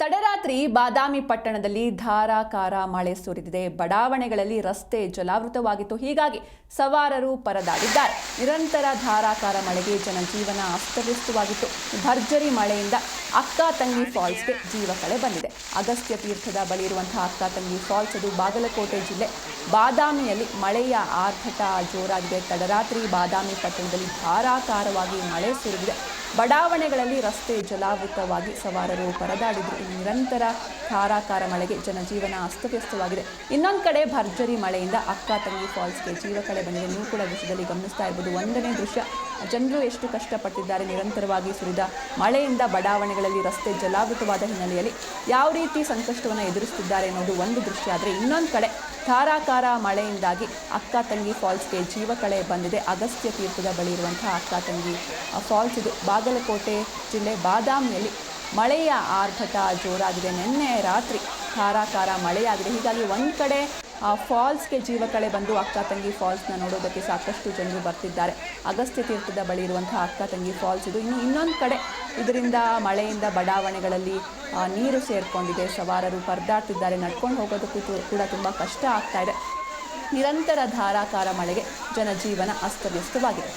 ತಡರಾತ್ರಿ ಬಾದಾಮಿ ಪಟ್ಟಣದಲ್ಲಿ ಧಾರಾಕಾರ ಮಳೆ ಸುರಿದಿದೆ. ಬಡಾವಣೆಗಳಲ್ಲಿ ರಸ್ತೆ ಜಲಾವೃತವಾಗಿತ್ತು. ಹೀಗಾಗಿ ಸವಾರರು ಪರದಾಡಿದ್ದಾರೆ. ನಿರಂತರ ಧಾರಾಕಾರ ಮಳೆಗೆ ಜನಜೀವನ ಅಸ್ತವ್ಯಸ್ತವಾಗಿತ್ತು. ಭರ್ಜರಿ ಮಳೆಯಿಂದ ಅಕ್ಕ ತಂಗಿ ಫಾಲ್ಸ್ಗೆ ಜೀವ ಕಳೆ ಬಂದಿದೆ. ಅಗಸ್ತ್ಯ ತೀರ್ಥದ ಬಳಿ ಇರುವಂತಹ ಅಕ್ಕ ತಂಗಿ ಫಾಲ್ಸ್ ಅದು ಬಾಗಲಕೋಟೆ ಜಿಲ್ಲೆ. ಬಾದಾಮಿಯಲ್ಲಿ ಮಳೆಯ ಆರ್ಭಟ ಜೋರಾಗಿದೆ. ತಡರಾತ್ರಿ ಬಾದಾಮಿ ಪಟ್ಟಣದಲ್ಲಿ ಧಾರಾಕಾರವಾಗಿ ಮಳೆ ಸುರಿದಿದೆ. ಬಡಾವಣೆಗಳಲ್ಲಿ ರಸ್ತೆ ಜಲಾವೃತವಾಗಿ ಸವಾರರು ಪರದಾಡಿದ್ರು. ನಿರಂತರ ಧಾರಾಕಾರ ಮಳೆಗೆ ಜನಜೀವನ ಅಸ್ತವ್ಯಸ್ತವಾಗಿದೆ. ಇನ್ನೊಂದು ಕಡೆ ಭರ್ಜರಿ ಮಳೆಯಿಂದ ಅಕ್ಕ, ತಂಗಿ ಫಾಲ್ಸ್ಗೆ ಜೀವ ಕಳೆ ಬಂದಿದೆ. ನೀವು ಕೂಡ ದೃಶ್ಯದಲ್ಲಿ ಗಮನಿಸ್ತಾ ಇರ್ಬೋದು. ಒಂದನೇ ದೃಶ್ಯ, ಜನರು ಎಷ್ಟು ಕಷ್ಟಪಟ್ಟಿದ್ದಾರೆ. ನಿರಂತರವಾಗಿ ಸುರಿದ ಮಳೆಯಿಂದ ಬಡಾವಣೆಗಳಲ್ಲಿ ರಸ್ತೆ ಜಲಾವೃತವಾದ ಹಿನ್ನೆಲೆಯಲ್ಲಿ ಯಾವ ರೀತಿ ಸಂಕಷ್ಟವನ್ನು ಎದುರಿಸುತ್ತಿದ್ದಾರೆ ಅನ್ನೋದು ಒಂದು ದೃಶ್ಯ. ಆದರೆ ಇನ್ನೊಂದು ಕಡೆ ಧಾರಾಕಾರ ಮಳೆಯಿಂದಾಗಿ ಅಕ್ಕ ತಂಗಿ ಫಾಲ್ಸ್ಗೆ ಜೀವಕಳೆ ಬಂದಿದೆ. ಅಗಸ್ತ್ಯ ತೀರ್ಥದ ಬಳಿ ಇರುವಂತಹ ಅಕ್ಕ ತಂಗಿ ಫಾಲ್ಸ್ ಇದು ಬಾಗಲಕೋಟೆ ಜಿಲ್ಲೆ ಬಾದಾಮಿಯಲ್ಲಿ ಮಳೆಯ ಆರ್ಭಟ ಜೋರಾಗಿದೆ. ನಿನ್ನೆ ರಾತ್ರಿ ಧಾರಾಕಾರ ಮಳೆಯಾಗಿದೆ. ಹೀಗಾಗಿ ಒಂದು ಕಡೆ, ಆ, ಫಾಲ್ಸ್ಗೆ ಜೀವಕಳೆ ಬಂದು ಅಕ್ಕ ತಂಗಿ ಫಾಲ್ಸ್ನ ನೋಡೋದಕ್ಕೆ ಸಾಕಷ್ಟು ಜನರು ಬರ್ತಿದ್ದಾರೆ. ಅಗಸ್ತ್ಯ ತೀರ್ಥದ ಬಳಿ ಇರುವಂತಹ ಅಕ್ಕ ತಂಗಿ ಫಾಲ್ಸ್ ಇದು ಇನ್ನು ಇನ್ನೊಂದು ಕಡೆ ಇದರಿಂದ ಮಳೆಯಿಂದ ಬಡಾವಣೆಗಳಲ್ಲಿ ನೀರು ಸೇರಿಕೊಂಡಿದೆ. ಸವಾರರು ಪರದಾಡ್ತಿದ್ದಾರೆ. ನಡ್ಕೊಂಡು ಹೋಗೋದಕ್ಕೂ ಕೂಡ ತುಂಬ ಕಷ್ಟ ಆಗ್ತಾ ಇದೆ. ನಿರಂತರ ಧಾರಾಕಾರ ಮಳೆಗೆ ಜನಜೀವನ ಅಸ್ತವ್ಯಸ್ತವಾಗಿದೆ.